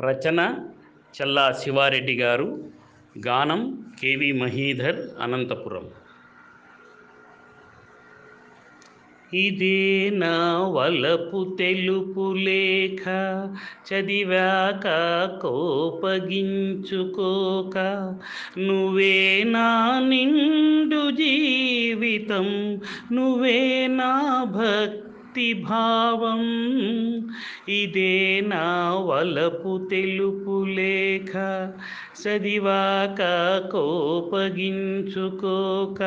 రచన చల్లా శివారెడ్డి గారు. గానం కేవి మహీధర్ అనంతపురం. ఇదే నా వలపు తెలుపు లేఖ చదివాక కోపగించుకోక నువ్వే నా నిండు జీవితం నువ్వే నా భక్తి భావం ఇదే నా వలపు తెలుపు లేఖ. చదివాక కోపగించుకోక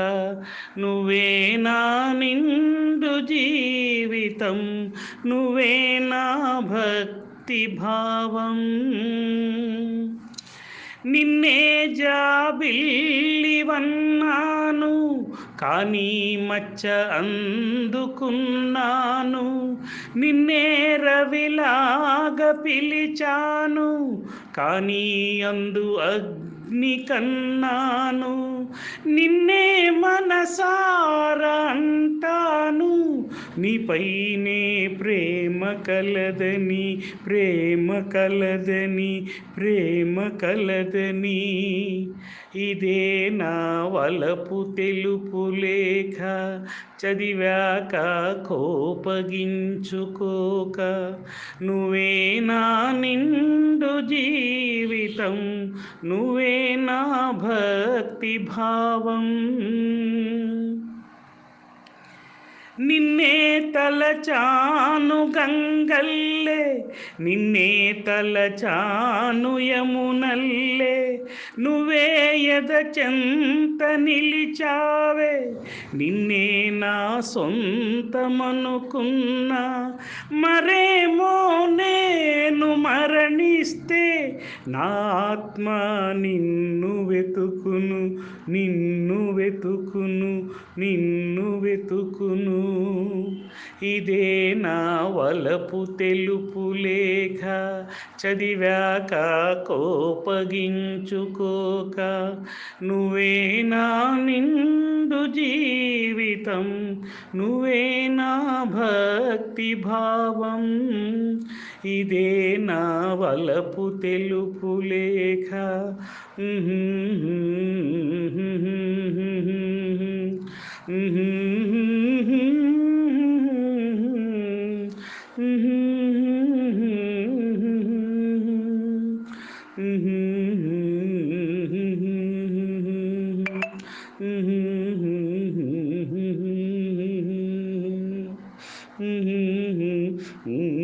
నువ్వే నా నిండు జీవితం. నువ్వే నా భక్తి భావం. నిన్నే జాబిల్లివన్నాను కానీ మచ్చ అందుకున్నాను. నిన్నే రవిలాగ పిలిచాను. కానీ అందు అగ్ని కన్నాను. నిన్నే మనసా నీపైనే ప్రేమ కలదని ప్రేమ కలదని ప్రేమ కలదని. ఇదే నా వలపు తెలుపు లేఖ చదివాక కోపగించుకోక. నువ్వే నా నిండు జీవితం నువ్వే నా భక్తి భావం. నిన్నే తలచాను గంగల్లే నిన్నే తలచాను యమునల్లే. నువ్వే ఎద చెంత నిలిచావే నిన్నే నా సొంతమనుకున్నా. మరేమో నా ఆత్మ నిన్ను వెతుకును నిన్ను వెతుకును నిన్ను వెతుకును. ఇదే నా వలపు తెలుపు లేఖ చదివాక కోపగించుకోక. నువ్వే నా నిండు జీవితం నువ్వే నా భక్తి భావం. ఇదే నా వలపు తెలుపు లేఖ Mm-hmm.